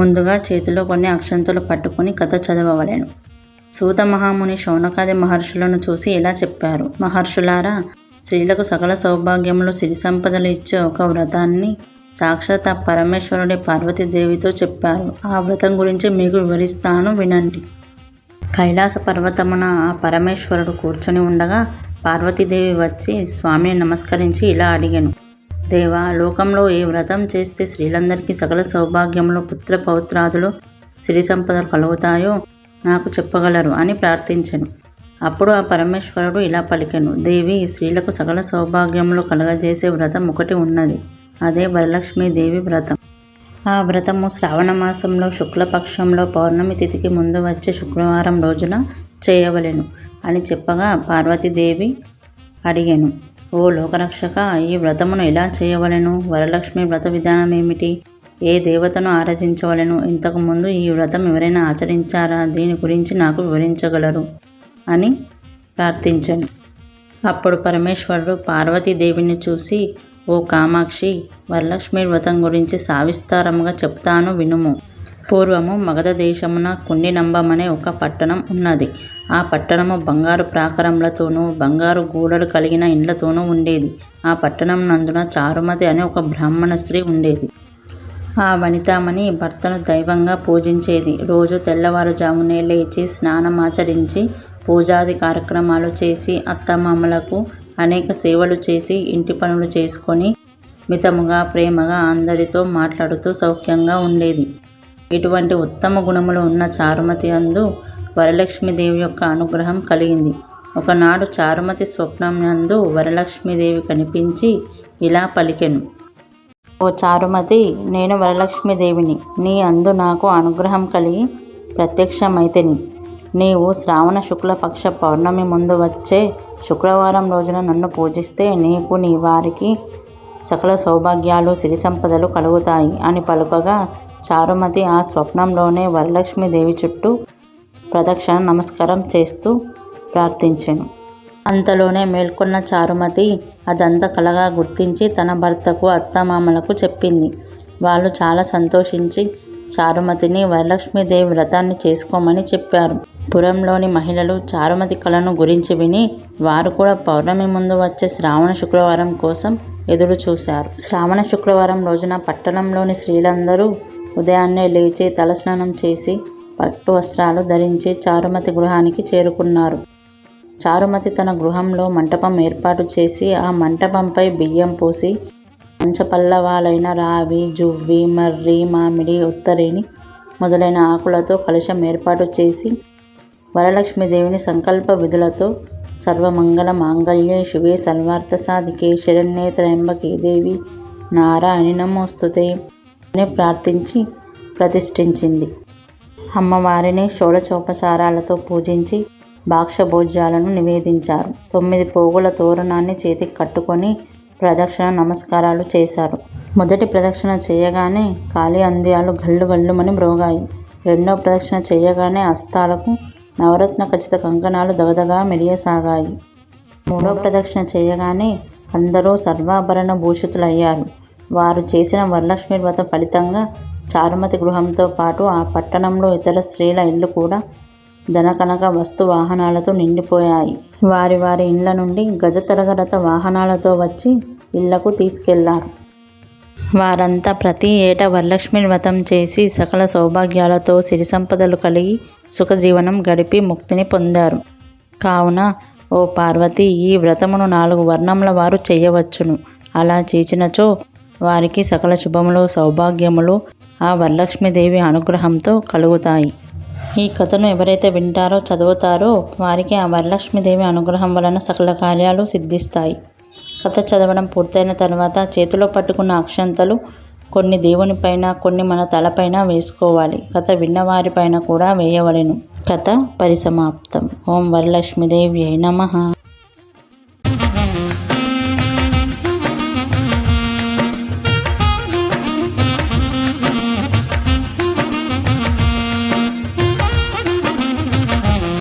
ముందుగా చేతిలో కొన్ని అక్షంతలు పట్టుకుని కథ చదవవలెను. సూత మహాముని శౌనకాది మహర్షులను చూసి ఇలా చెప్పారు. మహర్షులారా స్త్రీలకు సకల సౌభాగ్యములు సిరి సంపదలు ఇచ్చే ఒక వ్రతాన్ని సాక్షాత్ ఆ పరమేశ్వరుడి పార్వతీదేవితో చెప్పారు. ఆ వ్రతం గురించి మీకు వివరిస్తాను వినండి. కైలాస పర్వతమున ఆ పరమేశ్వరుడు కూర్చొని ఉండగా పార్వతీదేవి వచ్చి స్వామిని నమస్కరించి ఇలా అడిగాను. దేవా లోకంలో ఏ వ్రతం చేస్తే స్త్రీలందరికీ సకల సౌభాగ్యంలో పుత్ర పౌత్రాదులు సిరి సంపదలు కలుగుతాయో నాకు చెప్పగలరు అని ప్రార్థించను. అప్పుడు ఆ పరమేశ్వరుడు ఇలా పలికెను దేవి స్త్రీలకు సకల సౌభాగ్యంలో కలగజేసే వ్రతం ఒకటి ఉన్నది అదే వరలక్ష్మీదేవి వ్రతం. ఆ వ్రతము శ్రావణ మాసంలో శుక్లపక్షంలో పౌర్ణమి తిథికి ముందు వచ్చే శుక్రవారం రోజున చేయవలెను అని చెప్పగా పార్వతీదేవి అడిగాను. ఓ లోకరక్షక ఈ వ్రతమును ఎలా చేయవలెను? వరలక్ష్మి వ్రత విధానం ఏమిటి? ఏ దేవతను ఆరాధించవలెను? ఇంతకుముందు ఈ వ్రతం ఎవరైనా ఆచరించారా? దీని గురించి నాకు వివరించగలరు అని ప్రార్థించాను. అప్పుడు పరమేశ్వరుడు పార్వతీదేవిని చూసి ఓ కామాక్షి వరలక్ష్మి వ్రతం గురించి సావిస్తారముగా చెప్తాను వినుము. పూర్వము మగధ దేశమున కుండినంబమనే ఒక పట్టణం ఉన్నది. ఆ పట్టణము బంగారు ప్రాకారములతోనూ బంగారు గూడలు కలిగిన ఇండ్లతోనూ ఉండేది. ఆ పట్టణం నందున చారుమతి అనే ఒక బ్రాహ్మణ స్త్రీ ఉండేది. ఆ వనితామణి భర్తను దైవంగా పూజించేది. రోజు తెల్లవారుజామునే లేచి స్నానమాచరించి పూజాది కార్యక్రమాలు చేసి అత్తమామలకు అనేక సేవలు చేసి ఇంటి పనులు చేసుకొని మితముగా ప్రేమగా అందరితో మాట్లాడుతూ సౌఖ్యంగా ఉండేది. ఇటువంటి ఉత్తమ గుణములు ఉన్న చారుమతి అందు వరలక్ష్మీదేవి యొక్క అనుగ్రహం కలిగింది. ఒకనాడు చారుమతి స్వప్నం నందు వరలక్ష్మీదేవి కనిపించి ఇలా పలికెను. ఓ చారుమతి నేను వరలక్ష్మీదేవిని. నీ అందు నాకు అనుగ్రహం కలిగి ప్రత్యక్షమైతేని. నీవు శ్రావణ శుక్ల పక్ష పౌర్ణమి ముందు వచ్చే శుక్రవారం రోజున నన్ను పూజిస్తే నీకు నీ వారికి సకల సౌభాగ్యాలు సిరి సంపదలు కలుగుతాయి అని పలుకగా చారుమతి ఆ స్వప్నంలోనే వరలక్ష్మీదేవి చుట్టూ ప్రదక్షిణ నమస్కారం చేస్తూ ప్రార్థించాను. అంతలోనే మేల్కొన్న చారుమతి అదంతా కలగా గుర్తించి తన భర్తకు అత్తమామలకు చెప్పింది. వాళ్ళు చాలా సంతోషించి చారుమతిని వరలక్ష్మీదేవి వ్రతాన్ని చేసుకోమని చెప్పారు. పురంలోని మహిళలు చారుమతి కళను గురించి విని వారు కూడా పౌర్ణమి ముందు వచ్చే శ్రావణ శుక్రవారం కోసం ఎదురు చూశారు. శ్రావణ శుక్రవారం రోజున పట్టణంలోని స్త్రీలందరూ ఉదయాన్నే లేచి తలస్నానం చేసి పట్టు వస్త్రాలు ధరించి చారుమతి గృహానికి చేరుకున్నారు. చారుమతి తన గృహంలో మంటపం ఏర్పాటు చేసి ఆ మంటపంపై బియ్యం పోసి పంచపల్లవాలైన రావి జువ్వి మర్రి మామిడి ఉత్తరేణి మొదలైన ఆకులతో కలశం ఏర్పాటు చేసి వరలక్ష్మీదేవిని సంకల్ప విధులతో సర్వమంగళ మాంగళ్యే శివే సర్వార్థ సాధికే శరణ్యే త్రయంబకే దేవి నారాయణి నమోస్తుతే అని ప్రార్థించి ప్రతిష్ఠించింది. అమ్మవారిని షోడచోపచారాలతో పూజించి భోజ్యాలను నివేదించారు. తొమ్మిది పోగుల తోరణాన్ని చేతికి కట్టుకొని ప్రదక్షిణ నమస్కారాలు చేశారు. మొదటి ప్రదక్షిణ చేయగానే కాలి అంద్యాలు గల్లు గల్లుమని మ్రోగాయి. రెండో ప్రదక్షిణ చేయగానే అస్తాలకు నవరత్న ఖచ్చిత కంకణాలు దగదగా మెరియసాగాయి మూడో ప్రదక్షిణ చేయగానే అందరూ సర్వాభరణ భూషితులయ్యారు. వారు చేసిన వరలక్ష్మి వ్రత ఫలితంగా చారుమతి గృహంతో పాటు ఆ పట్టణంలో ఇతర స్త్రీల ఇళ్ళు కూడా ధనకనక వస్తు వాహనాలతో నిండిపోయాయి. వారి వారి ఇండ్ల నుండి గజతరగరత వాహనాలతో వచ్చి ఇళ్ళకు తీసుకెళ్ళారు. వారంతా ప్రతి ఏటా వరలక్ష్మి వ్రతం చేసి సకల సౌభాగ్యాలతో సిరి సంపదలు కలిగి సుఖజీవనం గడిపి ముక్తిని పొందారు. కావున ఓ పార్వతి ఈ వ్రతమును నాలుగు వర్ణముల వారు చేయవచ్చును. అలా చేసినచో వారికి సకల శుభములు సౌభాగ్యములు ఆ వరలక్ష్మీదేవి అనుగ్రహంతో కలుగుతాయి. ఈ కథను ఎవరైతే వింటారో చదువుతారో వారికి ఆ వరలక్ష్మీదేవి అనుగ్రహం వలన సకల కార్యాలు సిద్ధిస్తాయి. కథ చదవడం పూర్తయిన తర్వాత చేతిలో పట్టుకున్న అక్షంతలు కొన్ని దేవునిపైన కొన్ని మన తలపైన వేసుకోవాలి. కథ విన్నవారిపైన కూడా వేయవలెను. కథ పరిసమాప్తం. ఓం వరలక్ష్మీదేవి నమ.